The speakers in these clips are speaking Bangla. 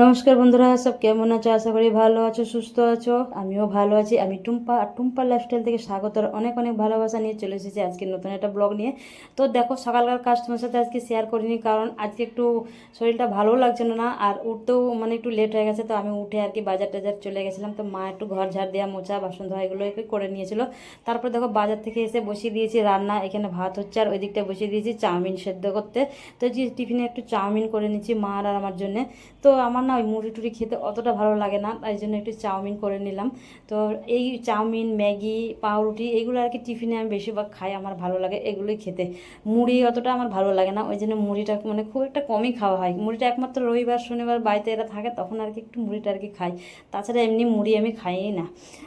নমস্কার বন্ধুরা, সব কেমন আছো? আশা করি ভালো আছো, সুস্থ আছো। আমিও ভালো আছি। আমি টুম্পা, আর টুম্পা লাইফস্টাইল থেকে স্বাগত অনেক অনেক ভালোবাসা নিয়ে চলে এসেছি আজকে নতুন একটা ব্লগ নিয়ে। তো দেখো, সকালকার কাজ তোমার সাথে আজকে শেয়ার করিনি, কারণ আজকে একটু শরীরটা ভালো লাগছিল না, আর উঠতেও মানে একটু লেট হয়ে গেছে, তো আমি উঠে আর কি বাজার টাজার চলে গেছিলাম। তো মা একটু ঘর ঝাড় দেওয়া মোচা, বাসন ধোয়া এগুলো করে নিয়েছিল। তারপর দেখো, বাজার থেকে এসে বসিয়ে দিয়েছি রান্না। এখানে ভাত হচ্ছে, আর ওই দিকটা বসিয়ে দিয়েছি চাউমিন সেদ্ধ করতে। তো যে টিফিনে একটু চাউমিন করে নিয়েছি মা আর আমার জন্য। তো আমার না ওই মুড়ি টুড়ি খেতে অতটা ভালো লাগে না, তাই জন্য একটু চাউমিন করে নিলাম। তো এই চাউমিন, ম্যাগি, পাউরুটি এগুলো আর কি টিফিনে আমি বেশিরভাগ খাই, আমার ভালো লাগে এগুলোই খেতে। মুড়ি অতটা আমার ভালো লাগে না, ওই জন্য মুড়িটা মানে খুব একটা কমই খাওয়া হয়। মুড়িটা একমাত্র রবিবার, শনিবার বাড়িতে এরা থাকে, তখন আর কি একটু মুড়িটা আর কি খাই। তাছাড়া এমনি মুড়ি আমি খাইই না।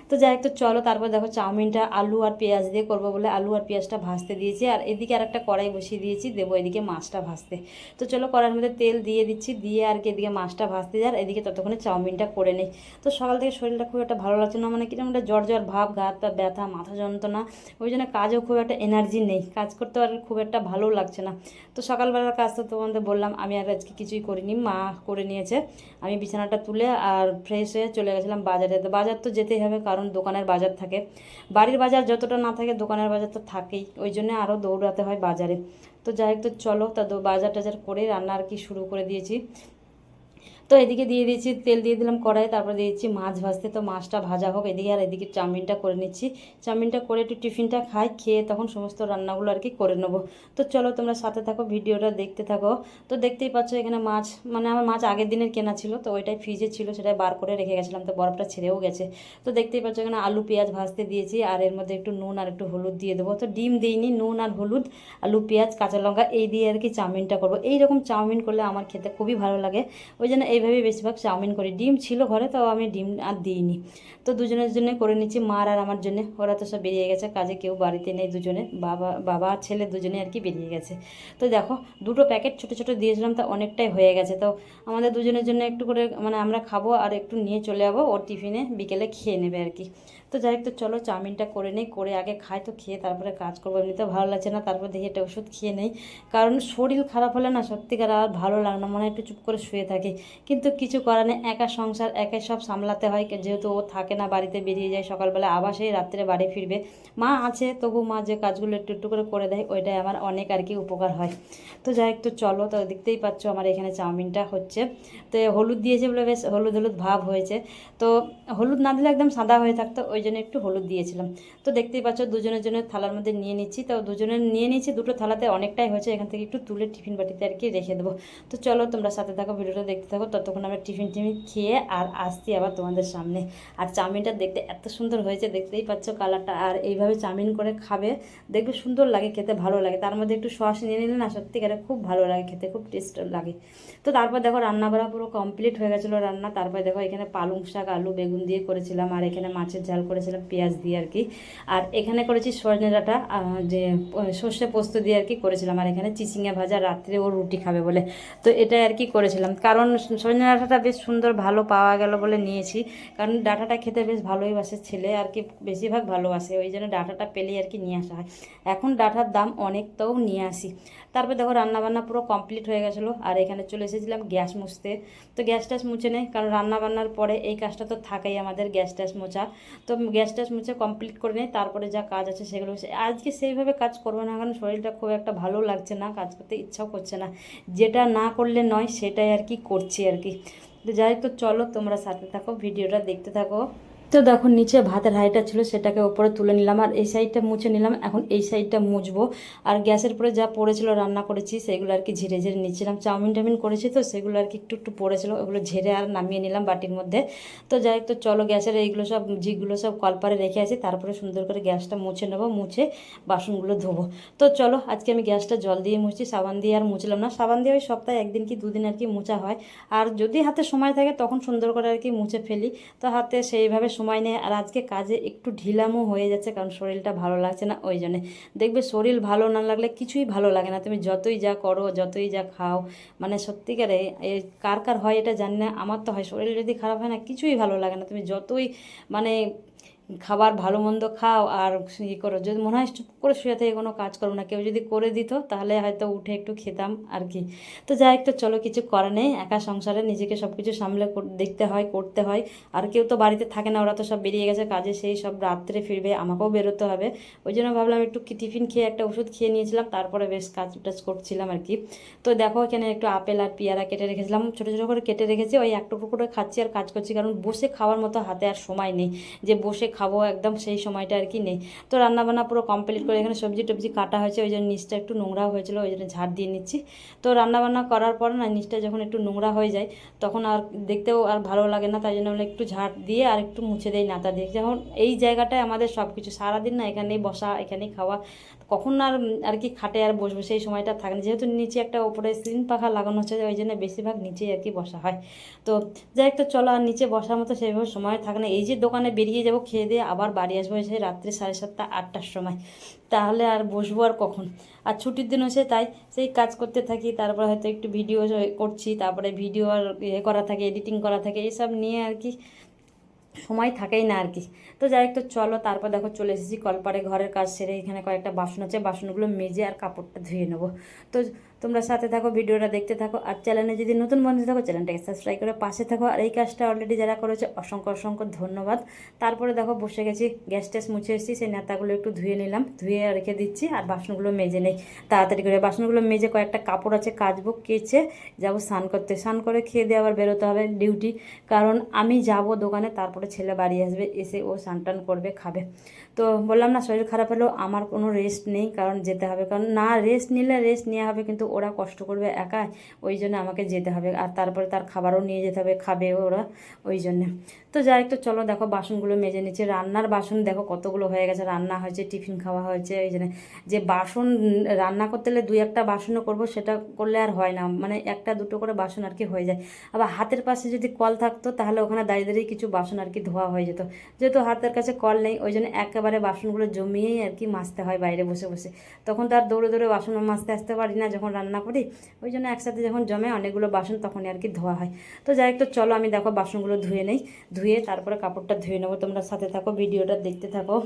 তো যাই তো চলো তারপর দেখো চাউমিনটা আলু আর পেঁয়াজ দিয়ে করব বলে আলু আর পেঁয়াজটা ভাজতে দিয়েছি, আর এদিকে আর একটা কড়াই বসিয়ে দিয়েছি, দেবো এদিকে মাছটা ভাজতে। তো চলো কড়াইয়ের মধ্যে তেল দিয়ে দিচ্ছি, দিয়ে আর কি এদিকে মাছটা ভাজতে যার, এদিকে ততক্ষণে চাউমিনটা করে নেই। তো সকাল থেকে শরীরটা খুব একটা ভালো লাগছে না মানে কীরকম একটা জ্বর জ্বর ভাব, গা হাত পা ব্যথা, মাথা যন্ত্রণা, ওই জন্য কাজেও খুব একটা এনার্জি নেই। কাজ করতে আর খুব একটা ভালো লাগছে না। তো সকালবেলার কাজ তো তোমাদের বললাম, আমি আর আজকে কিছুই করিনি, মা করে নিয়েছে। আমি বিছানাটা তুলে আর ফ্রেশ হয়ে চলে গেছিলাম বাজারে। তো বাজার তো যেতেই হবে, কারণ দোকানের বাজার থাকে। বাড়ির বাজার যতটা না থাকে, দোকানের বাজার তো থাকেই। ওই জন্য আরও দৌড়াতে হয় বাজারে। তো যাই হোক, তো চলো তা বাজার টাজার করে রান্না আর কি শুরু করে দিয়েছি। তো এদিকে দিয়ে দিয়েছি, তেল দিয়ে দিলাম কড়াই তারপর দিয়ে দিচ্ছি মাছ ভাজতে। তো মাছটা ভাজা হোক, এদিকে আর এদিকে চাউমিনটা করে নিচ্ছি। চাউমিনটা করে একটু টিফিনটা খাই, খেয়ে তখন সমস্ত রান্নাগুলো আর কি করে নেব। তো চলো তোমরা সাথে থাকো, ভিডিওটা দেখতে থাকো। তো দেখতেই পাচ্ছ এখানে মাছ মানে আমার মাছ আগের দিনের কেনা ছিল, তো ওইটাই ফ্রিজে ছিল, সেটাই বার করে রেখে গেছিলাম, তো বরফটা ছেড়েও গেছে। তো দেখতেই পাচ্ছ এখানে আলু, পেঁয়াজ ভাজতে দিয়েছি, আর এর মধ্যে একটু নুন আর একটু হলুদ দিয়ে দেবো। তো ডিম দিইনি, নুন আর হলুদ, আলু, পেঁয়াজ, কাঁচা লঙ্কা, এই দিয়ে আর কি চাউমিনটা করব। এইরকম চাউমিন করলে আমার খেতে খুবই ভালো লাগে। ওই জন্য এইভাবেই বেশিরভাগ চাউমিন করি। ডিম ছিল ঘরে তো আমি ডিম আর দিইনি। তো দুজনের জন্য করে নিচ্ছি, মার আর আমার জন্য। ওরা তো সব বেরিয়ে গেছে, কাজে কেউ বাড়িতে নেই দুজনে। বাবা বাবা আর ছেলে দুজনে আর কি বেরিয়ে গেছে। তো দেখো, দুটো প্যাকেট ছোট ছোট দিয়েছিলাম, তা অনেকটাই হয়ে গেছে। তো আমাদের দুজনের জন্য একটু করে মানে আমরা খাব আর একটু নিয়ে চলে যাব, ওর টিফিনে বিকেলে খেয়ে নেবে আর কি। তো যাই হোক, তো চলো চাউমিনটা করে নেই, করে আগে খাই, তো খেয়ে তারপরে কাজ করব। এমনিতেও ভালো লাগছে না, তারপর দেখি একটা ওষুধ খেয়ে নেই। কারণ শরীর খারাপ হলে না সত্যিকার আর ভালো লাগে না, মনে একটু চুপ করে শুয়ে থাকি। কিন্তু কিছু করার নেই, একা সংসার, একাই সব সামলাতে হয়। যেহেতু ও থাকে না, বাড়িতে বেরিয়ে যায় সকালবেলা, আবার সেই রাত্রে বাড়ি ফিরবে। মা আছে, তবু মা যে কাজগুলো একটু একটু করে করে দেয়, ওইটাই আমার অনেক আর কি উপকার হয়। তো যাই হোক, তো চলো, তো দেখতেই পাচ্ছ আমার এখানে চাউমিনটা হচ্ছে। তো হলুদ দিয়েছে বলে বেশ হলুদ হলুদ ভাব হয়েছে। তো হলুদ না দিলে একদম সাদা হয়ে থাকতো ওই জন্য একটু হলুদ দিয়েছিলাম। তো দেখতেই পাচ্ছ, দুজনের জন্য থালার মধ্যে নিয়ে নিচ্ছি। তো দুজনের নিয়ে নিচ্ছি, দুটো থালাতে অনেকটাই হয়েছে। এখান থেকে একটু তুলে টিফিন বাটিতে আর কি রেখে দেবো। তো চলো তোমরা সাথে থাকো, ভিডিওটা দেখতে থাকো। ততক্ষণ আমরা টিফিন টিফিন খেয়ে আর আসছি আবার তোমাদের সামনে। আর চাউমিনটা দেখতে এত সুন্দর হয়েছে, দেখতেই পাচ্ছ কালারটা। আর এইভাবে চাউমিন করে খাবে, দেখবে সুন্দর লাগে, খেতে ভালো লাগে। তার মধ্যে একটু সস নিয়ে নিলে না সত্যিকারে খুব ভালো লাগে, খেতে খুব টেস্ট লাগে। তো তারপর দেখো রান্না করা পুরো কমপ্লিট হয়ে গেছিল রান্না। তারপর দেখো এখানে পালং শাক, আলু, বেগুন দিয়ে করেছিলাম। আর এখানে মাছের ঝাল করেছিলাম পেঁয়াজ দিয়ে আর কি। আর এখানে করেছি সজনে ডাঁটা যে সর্ষে পোস্ত দিয়ে আর কি করেছিলাম। আর এখানে চিচিঙ্গা ভাজা, রাত্রে ও রুটি খাবে বলে। তো এটাই আর কি করেছিলাম। কারণ সজনে ডাঁটাটা বেশ সুন্দর ভালো পাওয়া গেল বলে নিয়েছি। কারণ ডাঁটাটা খেতে বেশ ভালোই বাসে ছেলে আর কি বেশিরভাগ ভালোবাসে। ওই জন্য ডাঁটাটা পেলেই আর কি নিয়ে আসা হয়। এখন ডাঁটার দাম অনেক তাও নিয়ে আসি। তারপর দেখো রান্নাবান্না পুরো কমপ্লিট হয়ে গেছিল। আর এখানে চলে এসেছিলাম গ্যাস মুছতে। তো গ্যাস ট্যাস মুছে নেই কারণ রান্নাবান্নার পরে এই কাজটা তো থাকেই আমাদের গ্যাস ট্যাস মোছা। তো গ্যাস ট্যাস মুছে কমপ্লিট করে নেই তারপরে যা কাজ আছে সেগুলো আজকে সেইভাবে কাজ করব না, কারণ শরীরটা খুব একটা ভালো লাগছে না, কাজ করতে ইচ্ছাও করছে না। যেটা না করলে নয়, সেটাই আর কি করছি আর কি। তো যাই তো চলো তোমরা সাথে থাকো, ভিডিওটা দেখতে থাকো। তো দেখো, নিচে ভাতের হাঁড়িটা ছিল, সেটাকে ওপরে তুলে নিলাম আর এই সাইডটা মুছে নিলাম। এখন এই সাইডটা মুছবো। আর গ্যাসের পরে যা পড়েছিল, রান্না করেছি, সেগুলো আর কি ঝেড়ে ঝেড়ে নিচ্ছিলাম। চাউমিন টাউমিন করেছি তো, সেগুলো আর কি একটু একটু পড়েছিল, ওগুলো ঝেড়ে আর নামিয়ে নিলাম বাটির মধ্যে। তো যাই তো চলো গ্যাসের এইগুলো সব, জিগুলো সব কলপারে রেখে আসি, তারপরে সুন্দর করে গ্যাসটা মুছে নেব, মুছে বাসনগুলো ধোবো। তো চলো, আজকে আমি গ্যাসটা জল দিয়ে মুছছি সাবান দিয়ে আর মুছলাম না। সাবান দিয়ে ওই সপ্তাহে একদিন কি দুদিন আর কি মোছা হয়। আর যদি হাতে সময় থাকে, তখন সুন্দর করে আর কি মুছে ফেলি। তো হাতে সেইভাবে সময় নেই আর আজকে কাজে একটু ঢিলামও হয়ে যাচ্ছে কারণ শরীরটা ভালো লাগছে না, ওই জন্যে। দেখবে শরীর ভালো না লাগলে কিছুই ভালো লাগে না। তুমি যতই যা করো, যতই যা খাও মানে সত্যিকারে কার কার হয় এটা জানি না। আমার তো হয় শরীর যদি খারাপ হয় না, কিছুই ভালো লাগে না। তুমি যতই মানে খাবার ভালো মন্দ খাও আর ইয়ে করো। যদি মনে হয় চুপ করে শুয়ে থেকে কোনো কাজ করো না, কেউ যদি করে দিত তাহলে হয়তো উঠে একটু খেতাম আর কি। তো যাই তো চলো কিছু করা নেই, একা সংসারে নিজেকে সব কিছু সামলে দেখতে হয়, করতে হয়। আর কেউ তো বাড়িতে থাকে না, ওরা তো সব বেরিয়ে গেছে কাজে, সেই সব রাত্রে ফিরবে, আমাকেও বেরোতে হবে। ওই জন্য ভাবলাম একটু টিফিন খেয়ে একটা ওষুধ খেয়ে নিয়েছিলাম, তারপরে বেশ কাজ টাজ করছিলাম আর কি। তো দেখো এখানে একটু আপেল আর পেয়ারা কেটে রেখেছিলাম, ছোটো ছোটো করে কেটে রেখেছি, ওই এক করে খাচ্ছি আর কাজ করছি, কারণ বসে খাওয়ার মতো হাতে আর সময় নেই। যে বসে খাব একদম সেই সময়টা আর কি নেই। তো রান্নাবান্না পুরো কমপ্লিট করে এখানে সবজি টবজি কাটা হয়েছে, ওই জন্য নিচটা একটু নোংরা হয়েছিল, ওই জন্য ঝাড় দিয়ে নিচ্ছি। তো রান্নাবান্না করার পর না নিচটা যখন একটু নোংরা হয়ে যায়, তখন আর দেখতেও আর ভালো লাগে না, তাই জন্য আমরা একটু ঝাড় দিয়ে আর একটু মুছে দেয় নাতা দিয়ে। যখন এই জায়গাটায় আমাদের সব কিছু সারাদিন না এখানেই বসা, এখানেই খাওয়া কখন আর আর কি খাটে আর বসবো সেই সময়টা থাকে না। যেহেতু নিচে একটা ওপরে সিলিং পাখা লাগানো হচ্ছে, ওই জন্য বেশিরভাগ নিচেই আর কি বসা হয়। তো যাই তো চলো আর নিচে বসার মতো সেইভাবে সময় থাকে না। এই যে দোকানে বেরিয়ে যাব, খেয়ে দিয়ে আবার বাড়ি আসব সেই রাত্রি সাড়ে সাতটা, আটটার সময়। তাহলে আর বসবো আর কখন? আর ছুটির দিন হচ্ছে তাই, সেই কাজ করতে থাকি, তারপরে হয়তো একটু ভিডিও করছি, তারপরে ভিডিও আর ইয়ে করা থাকে, এডিটিং করা থাকে, এইসব নিয়ে আর কি সময় থাকেই না আর কি। তো যাই একটু চলো তারপর দেখো চলে এসেছি কলপাড়ে। ঘরের কাজ সেরে এখানে কয়েকটা বাসন আছে। বাসনগুলো মেজে আর কাপড়টা ধুয়ে নেব। তো তোমরা সাথে থাকো, ভিডিওটা দেখতে থাকো, আর চ্যানেলে যদি নতুন বন্ধু থাকো, চ্যানেলটাকে সাবস্ক্রাইব করে পাশে থাকো। আর এই কাজটা অলরেডি যারা করেছে, অসংখ্য অসংখ্য ধন্যবাদ। তারপরে দেখো, বসে গেছি গ্যাস ট্যাস মুছে এসেছি, সেই নেতাগুলো একটু ধুয়ে নিলাম, ধুয়ে রেখে দিচ্ছি, আর বাসনগুলো মেজে নেই। তাড়াতাড়ি করে বাসনগুলো মেজে কয়েকটা কাপড় আছে, কাচবো, কেচে যাব স্নান করতে। স্নান করে খেয়ে দিয়ে আবার বেরোতে হবে ডিউটি কারণ আমি যাব দোকানে, তারপরে ছেলে বাড়ি আসবে, এসে ও স্নান টান করবে, খাবে। তো বললাম না, শরীর খারাপ হলেও আমার কোনো রেস্ট নেই, কারণ যেতে হবে। কারণ না রেস্ট নিলে রেস্ট নেওয়া হবে, কিন্তু ওরা কষ্ট করবে একা ওই জন্য আমাকে যেতে হবে। আর তারপরে তার খাবারও নিয়ে যেতে হবে, খাবে ওরা, ওই জন্যে। তো যাই একটু চলো দেখো বাসনগুলো মেজে নিচ্ছি। রান্নার বাসন দেখো কতগুলো হয়ে গেছে। রান্না হয়েছে, টিফিন খাওয়া হয়েছে, এই জন্য। যে বাসন রান্না করতে হলে দুই একটা বাসনও করব, সেটা করলে আর হয় না। মানে একটা দুটো করে বাসন আর কি হয়ে যায়। আবার হাতের পাশে যদি কল থাকতো, তাহলে ওখানে দাঁড়িয়ে দাঁড়িয়ে কিছু বাসন আর কি ধোয়া হয়ে যেত। যেহেতু হাতের কাছে কল নেই, ওই জন্য একেবারে বাসনগুলো জমিয়েই আর কি মাজতে হয় বাইরে বসে বসে। তখন তো আর দৌড়ে দৌড়ে বাসন মাজতে আসতে পারি না, যখন রান্না করি, ওই জন্য একসাথে যখন জমে অনেকগুলো বাসন তখনই আর কি ধোয়া হয়। তো যাই তো চলো আমি দেখো বাসনগুলো ধুয়ে নেই, ধুয়ে তারপরে কাপড়টা ধুয়ে নেব, তোমরা সাথে থাকো, ভিডিওটা দেখতে থাকো।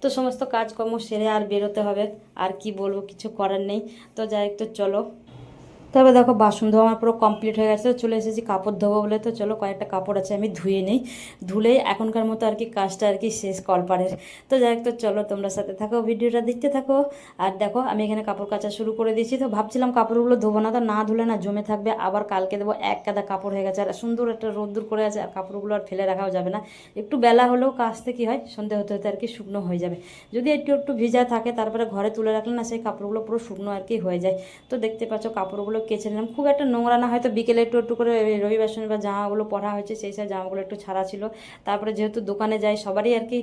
তো সমস্ত কাজকর্ম সেরে আর বেরোতে হবে, আর কি বলব, কিছু করার নেই। তো যাই তো চলো তারপরে দেখো বাসন ধোয়া আমার পুরো কমপ্লিট হয়ে গেছে চলে এসেছি কাপড় ধোবো বলে, তো চলো কয়েকটা কাপড় আছে আমি ধুয়ে নিই। ধুলেই এখনকার মতো আর কি কাজটা আর কি শেষ কলপারের। তো যাই হোক, তো চলো তোমরা সাথে থাকো, ভিডিওটা দেখতে থাকো। আর দেখো, আমি এখানে কাপড় কাচা শুরু করে দিয়েছি, তো ভাবছিলাম কাপড়গুলো ধোবো না, তো না ধুলে না জমে থাকবে, আবার কালকে দেবো এক কাদা কাপড় হয়ে গেছে। আর সুন্দর একটা রোদ্দুর করে আছে, আর কাপড়গুলো আর ফেলে রাখাও যাবে না। একটু বেলা হলেও কাচতে কি হয়, সন্ধে হতে হতে আর কি শুকনো হয়ে যাবে। যদি একটু একটু ভিজা থাকে, তারপরে ঘরে তুলে রাখলে না সেই কাপড়গুলো পুরো শুকনো আর কি হয়ে যায়। তো দেখতে পাচ্ছ, কাপড়গুলো কেচে নিলাম খুব একটা নোংরা না, হয়তো বিকেলে একটু একটু করে রবিবার, শনিবার জামাগুলো পরা হয়েছে, সেই সব জামাগুলো একটু ছাড়া ছিল। তারপরে যেহেতু দোকানে যাই, সবারই আর কি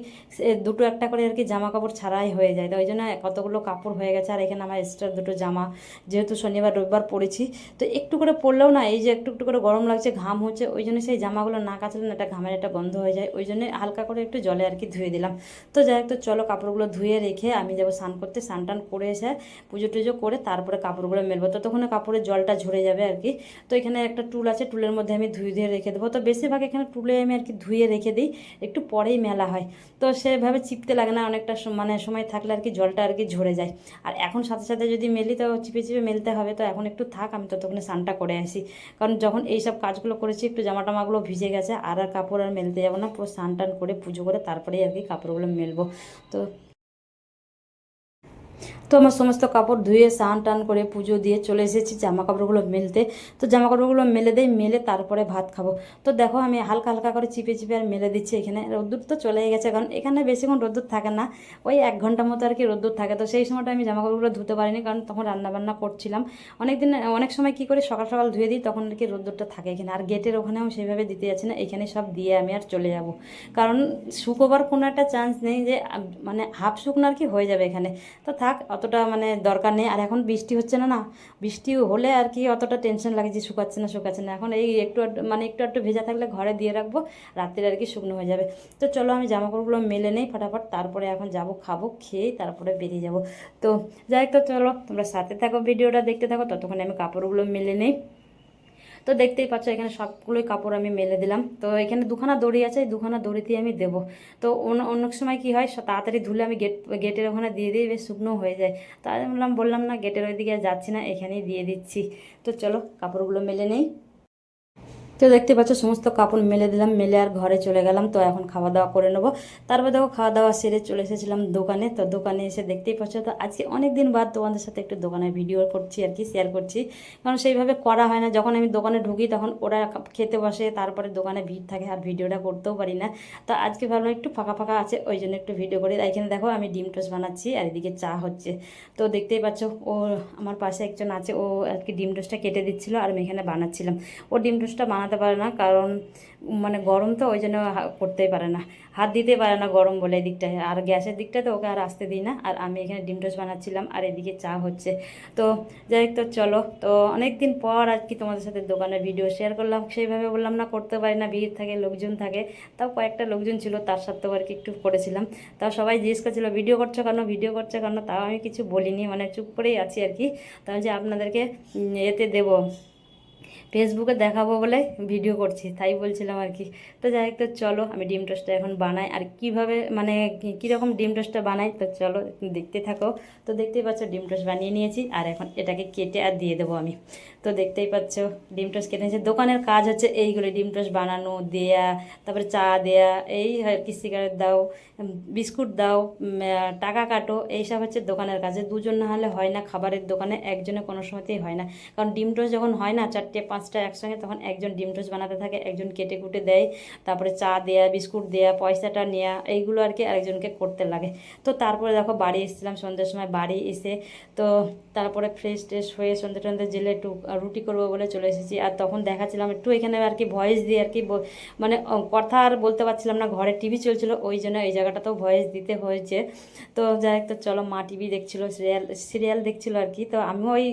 দুটো একটা করে আর কি জামা কাপড় ছাড়াই হয়ে যায়। তো ওই জন্য কতগুলো কাপড় হয়ে গেছে, আর এখানে আমার এক্সট্রা দুটো জামা, যেহেতু শনিবার, রবিবার পরেছি। তো একটু করে পরলেও না, এই যে একটু একটু করে গরম লাগছে, ঘাম হচ্ছে, ওই জন্য সেই জামাগুলো না কাচলে না একটা ঘামের একটা গন্ধ হয়ে যায়। ওই জন্য হালকা করে একটু জলে আর কি ধুয়ে দিলাম। তো যাই তো চলো কাপড়গুলো ধুয়ে রেখে আমি যাব স্নান করতে, স্নান টান করে এসে পুজো টুজো করে তারপরে কাপড়গুলো মেলবো। ততক্ষণে কাপড়ের জলটা ঝরে যাবে আর কি। তো এখানে একটা টুল আছে, টুলের মধ্যে আমি ধুয়ে ধুয়ে রেখে দেবো। তো বেশিরভাগ এখানে টুলে আমি আর কি ধুয়ে রেখে দিই, একটু পরেই মেলা হয়। তো সেভাবে চিপতে লাগে না, অনেকটা মানে সময় থাকলে আর কি জলটা আর কি ঝরে যায়। আর এখন সাথে সাথে যদি মেলি তো চিপে চিপে মেলতে হবে, তো এখন একটু থাক, আমি ততক্ষণে স্নানটা করে আসি। কারণ যখন এইসব কাজগুলো করেছি, একটু জামা টামাগুলো ভিজে গেছে, আর আর কাপড় আর মেলতে যাব না, পুরো স্নান টান করে পুজো করে তারপরেই আর কি কাপড়গুলো মেলবো। তো তো আমার সমস্ত কাপড় ধুয়ে, স্নান টান করে, পুজো দিয়ে চলে এসেছি জামা কাপড়গুলো মেলতে। তো জামা কাপড়গুলো মেলে দেই, মেলে তারপরে ভাত খাব। তো দেখো আমি হালকা হালকা করে চিপে চিপে আর মেলে দিচ্ছি এখানে। রোদ্দুর তো চলেই গেছে, কারণ এখানে বেশিক্ষণ রোদ্দুর থাকে না। ওই এক ঘণ্টা মতো আর কি রোদ্দুর থাকে। তো সেই সময়টা আমি জামা কাপড়গুলো ধুতে পারিনি, কারণ তখন রান্নাবান্না করছিলাম। অনেক দিন অনেক সময় কি করি, সকাল সকাল ধুয়ে দিই, তখন আর কি রোদ্দুরটা থাকে এখানে। আর গেটের ওখানেও সেইভাবে দিতে যাচ্ছি না, এখানে সব দিয়ে আমি আর চলে যাব। কারণ শুকোবার কোনো একটা চান্স নেই যে মানে হাফ শুকনো আর কি হয়ে যাবে এখানে। তো থাক অতটা মানে দরকার নেই। আর এখন বৃষ্টি হচ্ছে না না? বৃষ্টি হলে আর কি অতটা টেনশন লাগে যে শুকাচ্ছে না শুকাচ্ছে না। এখন এই একটু মানে একটু একটু ভেজা থাকলে ঘরে দিয়ে রাখব, রাত্রে আর কি শুকনো হয়ে যাবে। তো চলো আমি জামাকাপড়গুলো মেলে নেই ফটাফট, তারপরে এখন যাব, খাব, খেয়ে তারপরে বেরিয়ে যাব। তো যাই তো চলো তোমরা সাথে থাকো, ভিডিওটা দেখতে থাকো, ততক্ষণে আমি কাপড়গুলো মেলে নেই। তো দেখতেই পাচ্ছ, এখানে সবগুলোই কাপড় আমি মেলে দিলাম। তো এখানে দুখানা দড়ি আছে, এই দুখানা দড়িতেই আমি দেব। তো অন্য অন্য সময় কি হয় তাড়াতাড়ি ধুলে আমি গেট, গেটের ওখানে দিয়ে দিই, বেশ শুকনো হয়ে যায়। তাই বললাম বললাম না, গেটের ওইদিকে যাচ্ছি না, এখানেই দিয়ে দিচ্ছি। তো চলো, কাপড়গুলো মেলে নেই। তো দেখতে পাচ্ছ, সমস্ত কাপড় মেলে দিলাম, মেলে আর ঘরে চলে গেলাম। তো এখন খাওয়া দাওয়া করে নেব। তারপর দেখো, খাওয়া দাওয়া সেরে চলে এসেছিলাম দোকানে। তো দোকানে এসে দেখতেই পাচ্ছ, তো আজকে অনেক দিন বাদ তোমাদের সাথে একটু দোকানে ভিডিও করছি আর কি শেয়ার করছি। কারণ সেইভাবে করা হয় না। যখন আমি দোকানে ঢুকি, তখন ওরা খেতে বসে, তারপরে দোকানে ভিড় থাকে আর ভিডিওটা করতেও পারি না। তো আজকে ভাবলাম একটু ফাঁকা ফাঁকা আছে, ওই জন্য একটু ভিডিও করি। এখানে দেখো, আমি ডিম টোস্ট বানাচ্ছি আর এদিকে চা হচ্ছে। তো দেখতেই পাচ্ছ, ও আমার পাশে একজন আছে, ও আর কি ডিম টোস্টটা কেটে দিচ্ছিল আর আমি এখানে বানাচ্ছিলাম। ও ডিম টোস্টটা বানাতে পারে না, কারণ মানে গরম তো ওই জন্য করতেই পারে না। হাত দিতে পারে না গরম বলে এই দিকটায়। আর গ্যাসের দিকটা তো ওকে আর আসতে দিই না। আর আমি এখানে ডিম টোস্ট বানাচ্ছিলাম, আর এদিকে চা হচ্ছে। তো যাই তো চলো। তো অনেক দিন পর আর কি তোমাদের সাথে দোকানে ভিডিও শেয়ার করলাম। সেইভাবে বললাম না, করতে পারি না, ভিড় থাকে, লোকজন থাকে। তাও কয়েকটা লোকজন ছিল, তার সাথেও আর কি একটু করেছিলাম। তাও সবাই জিজ্ঞেস করছিল ভিডিও করছ কেন? ভিডিও করছ কেন? তাও আমি কিছু বলিনি মানে চুপ করেই আছি আর কি। তাও যে আপনাদেরকে এতে দেবো। ফেসবুকে দেখাবো বলে ভিডিও করছি, তাই বলছিলাম আর কি। তো যাই হোক, তো চলো আমি ডিম টোস্টটা এখন বানাই। আর কীভাবে মানে কীরকম ডিম টোস্টটা বানাই, তো চলো দেখতে থাকো। তো দেখতেই পাচ্ছ, ডিম টোস্ট বানিয়ে নিয়েছি। আর এখন এটাকে কেটে আর দিয়ে দেবো আমি। তো দেখতেই পাচ্ছ, ডিম টোস্ট কেটে নিয়েছি দোকানের কাজ হচ্ছে এইগুলো, ডিম টোস্ট বানানো, দেয়া, তারপরে চা দেয়া, এই কি সিগারেট দাও বিস্কুট দাও টাকা কাটো, এইসব হচ্ছে দোকানের কাজে। দুজন না হলে হয় না, খাবারের দোকানে একজনে কোনো সময়তেই হয় না। কারণ ডিম টোস্ট যখন হয় না, চারটে, পাঁচটা একসঙ্গে, তখন একজন ডিম টোস্ট বানাতে থাকে, একজন কেটে কুটে দেয়, তারপরে চা দেয়া, বিস্কুট দেয়া, পয়সাটা নেওয়া এইগুলো আর কি আরেকজনকে করতে লাগে। তো তারপরে দেখো, বাড়ি এসেছিলাম সন্ধ্যের সময়, বাড়ি এসে তো তারপরে ফ্রেশ ট্রেশ হয়ে সন্ধ্যে টন্ধে জেলে একটু রুটি করব বলে চলে এসেছি। আর তখন দেখাচ্ছিলাম একটু এখানে আর কি ভয়েস দিয়ে আর কি মানে কথা আর বলতে পারছিলাম না, ঘরে টিভি চলছিল, ওই জন্য এই জায়গাটাতেও ভয়েস দিতে হয়েছে। তো যাই হোক, তো চলো মা টিভি দেখছিল সিরিয়াল সিরিয়াল দেখছিল আর কি। তো আমি ওই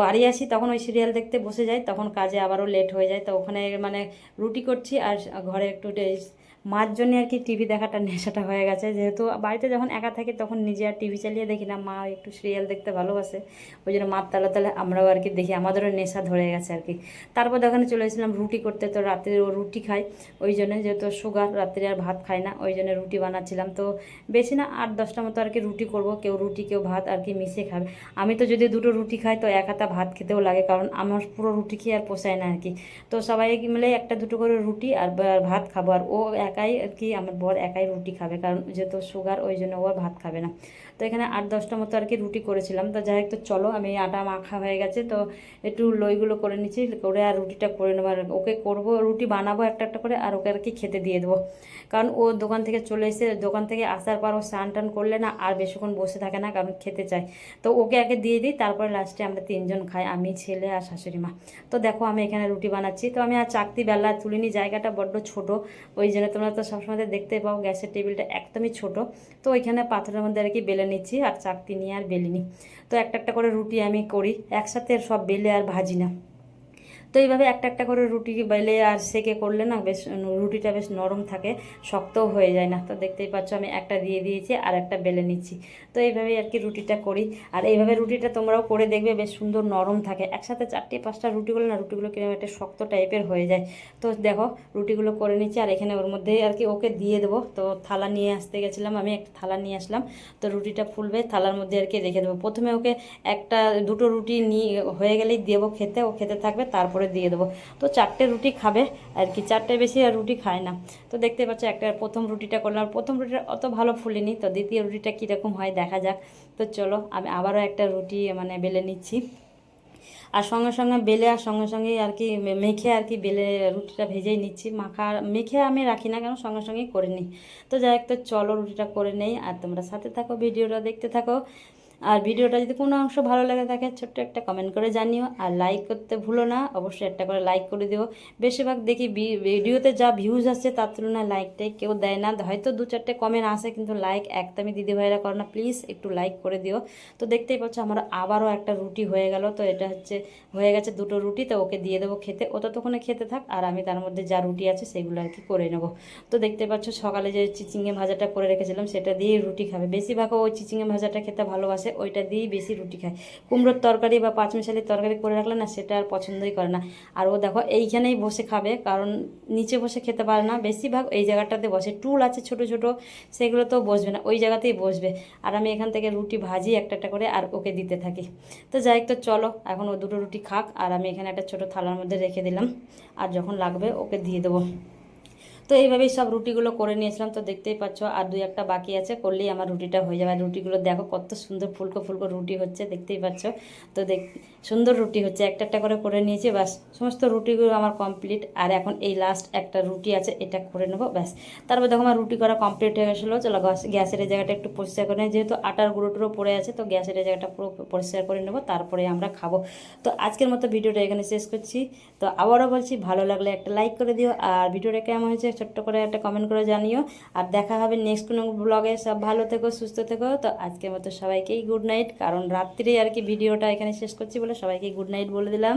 বাড়ি আসি, তখন ওই সিরিয়াল দেখতে বসে যাই, তখন কাজে আবারও লেট হয়ে যায়। তো ওখানে মানে রুটি করছি আর ঘরে একটু ডে- মার জন্যে আর কি টিভি দেখাটা নেশাটা হয়ে গেছে। যেহেতু বাড়িতে যখন একা থাকি তখন নিজে আর টিভি চালিয়ে দেখি না, মা একটু সিরিয়াল দেখতে ভালোবাসে। ওই জন্য মার তালে তালে আমরাও আর কি দেখি, আমাদেরও নেশা ধরে গেছে আর কি। তারপর ওখানে চলে এসেছিলাম রুটি করতে, তো রাত্রে ও রুটি খাই ওই জন্য যেহেতু সুগার রাত্রে আর ভাত খায় না, ওই জন্য রুটি বানাচ্ছিলাম। তো বেশি না, আট দশটা মতো আর কি রুটি করব, কেউ রুটি, কেউ ভাত আর কি মিশিয়ে খাবে। আমি তো যদি দুটো রুটি খাই, তো এক হাতা ভাত খেতেও লাগে, কারণ আমার পুরো রুটি খেয়ে আর পোষায় না আর কি। তো সবাই মিলে একটা দুটো করে রুটি আর ভাত খাব, আর ও একাই আর কি, আমার বর একাই রুটি খাবে, কারণ যেহেতু সুগার ওই জন্য ও ভাত খাবে না। তো এখানে আট দশটা মতো আর কি রুটি করেছিলাম। তো যাই হোক, তো চলো, আমি আটা মাখা হয়ে গেছে। তো একটু লইগুলো করে নিচ্ছি, করে আর রুটিটা করে নেব। আর ওকে করব, রুটি বানাবো একটা একটা করে, আর ওকে আর কি খেতে দিয়ে দেবো। কারণ ও দোকান থেকে চলে এসে দোকান থেকে আসার পর ও স্নান টান করলে না আর বেশিক্ষণ বসে থাকে না, কারণ খেতে চায়। তো ওকে আগে দিয়ে দিই, তারপরে লাস্টে আমরা তিনজন খাই, আমি, ছেলে আর শাশুড়ি মা। তো দেখো, আমি এখানে রুটি বানাচ্ছি। তো আমি আর চাকতি বেলা তুলিনি জায়গাটা বড্ড ছোট, ওই জন্য তোমরা তো সবসময় দেখতে পাও, গ্যাসের টেবিলটা একদমই ছোট। তো ওইখানে পাথরের মধ্যে আর কি বেলে নিচ্ছি আর চাকতি নিয়ে আর বেলিনি। তো একটা একটা করে রুটি আমি করি, একসাথে সব বেলে আর ভাজি না। তো এইভাবে একটা একটা করে রুটি বেলে আর সেকে করলে না বেশ রুটিটা বেশ নরম থাকে, শক্তও হয়ে যায় না। তো দেখতেই পাচ্ছ আমি একটা দিয়ে দিয়েছি আর একটা বেলে নিচ্ছি। তো এইভাবেই আর কি রুটিটা করি। আর এইভাবে রুটিটা তোমরাও করে দেখবে বেশ সুন্দর নরম থাকে। একসাথে চারটে পাঁচটা রুটি করলে না রুটিগুলো কীরকম একটা শক্ত টাইপের হয়ে যায়। তো দেখো রুটিগুলো করে নিচ্ছি আর এখানে ওর মধ্যেই আর কি ওকে দিয়ে দেবো। তো থালা নিয়ে আসতে গেছিলাম আমি, একটা থালা নিয়ে আসলাম। তো রুটিটা ফুলবে, থালার মধ্যে আর কি রেখে দেবো। প্রথমে ওকে একটা, দুটো রুটি নিয়ে, হয়ে গেলেই দেবো খেতে। ও খেতে থাকবে, তারপরে দিয়ে দেবো। তো চারটে রুটি খাবে আর কি, চারটে বেশি আর রুটি খায় না। তো দেখতে পাচ্ছ একটা প্রথম রুটিটা করলাম। প্রথম রুটিটা অত ভালো ফুলেনি, তো দ্বিতীয় রুটিটা কীরকম হয় দেখা যাক। তো চলো, আমি আবারও একটা রুটি মানে বেলে নিচ্ছি। আর সঙ্গে সঙ্গে বেলে আর সঙ্গে সঙ্গে আর কি মেখে আর কি বেলে রুটিটা ভেজেই নিচ্ছি। মাখা মেখে আমি রাখি না কেন, সঙ্গে সঙ্গেই করে নিই। তো যাই হোক, তো চলো রুটিটা করে নেই। আর তোমরা সাথে থাকো, ভিডিওটা দেখতে থাকো। আর ভিডিওটা যদি কোনো অংশ ভালো লেগে থাকে, ছোট্ট একটা কমেন্ট করে জানিও। আর লাইক করতে ভুলো না, অবশ্যই একটা করে লাইক করে দিও। বেশিরভাগ দেখি ভিডিওতে যা ভিউজ আসছে, তার তুলনায় লাইকটাই কেউ দেয় না। হয়তো দু চারটে কমেন্ট আসে, কিন্তু লাইক একদমই দিদি ভাইরা করো না। প্লিজ একটু লাইক করে দিও। তো দেখতেই পাচ্ছ, আমার আবারও একটা রুটি হয়ে গেল। তো এটা হচ্ছে, হয়ে গেছে দুটো রুটি। তো ওকে দিয়ে দেবো খেতে। ও ততক্ষণে খেতে থাক, আর আমি তার মধ্যে যা রুটি আছে, সেগুলো আর কি করে নেব। তো দেখতে পাচ্ছ, সকালে যে চিচিঙে ভাজাটা করে রেখেছিলাম, সেটা দিয়ে রুটি খাবে। বেশিরভাগ ও চিচিঙে ভাজাটা খেতে ভালোবাসে। ওইটা দিয়েই বেশি রুটি খায়। কুমড়োর তরকারি বা পাঁচমিশালির তরকারি করে রাখলে না সেটা আর পছন্দই করে না। আর ও দেখো এইখানেই বসে খাবে, কারণ নিচে বসে খেতে পারে না। বেশিরভাগ এই জায়গাটাতে বসে। টুল আছে ছোট ছোট, সেগুলো তো বসবে না, ওই জায়গাতেই বসবে। আর আমি এখান থেকে রুটি ভাজি একটা একটা করে আর ওকে দিতে থাকি। তো যাই তো চলো, এখন ও দুটো রুটি খাক। আর আমি এখানে একটা ছোট থালার মধ্যে রেখে দিলাম। আর যখন লাগবে ওকে দিয়ে দেবো। তো এইভাবেই সব রুটিগুলো করে নিয়েছিলাম। তো দেখতেই পাচ্ছ, আর দুই একটা বাকি আছে, করলেই আমার রুটিটা হয়ে যাবে। রুটিগুলো দেখো কত সুন্দর ফুলকো ফুলকো রুটি হচ্ছে, দেখতেই পাচ্ছ। তো দেখ সুন্দর রুটি হচ্ছে একটা একটা করে করে নিয়েছি, ব্যাস। সমস্ত রুটিগুলো আমার কমপ্লিট আর এখন এই লাস্ট একটা রুটি আছে, এটা করে নেব, ব্যাস। তারপর দেখো আমার রুটি করা কমপ্লিট হয়ে গেছিল। চলো গ্যাস- গ্যাসের জায়গাটা একটু পরিষ্কার করে নিই। যেহেতু আটার গুঁড়ো টুড়ো পড়ে আছে, তো গ্যাসের জায়গাটা পুরো পরিষ্কার করে নেব, তারপরে আমরা খাব। তো আজকের মতো ভিডিওটা এখানে শেষ করছি। তো আবারও বলছি, ভালো লাগলে একটা লাইক করে দিও। আর ভিডিওটা কেমন হয়েছে ছোট্ট করে একটা কমেন্ট করে জানিও। আর দেখা হবে নেক্সট কোনো ব্লগে সব ভালো থেকো, সুস্থ থেকো। তো আজকের মতো সবাইকেই গুড নাইট কারণ রাত্রে আর কি ভিডিওটা এখানে শেষ করছি বলে সবাইকে গুড নাইট বলে দিলাম।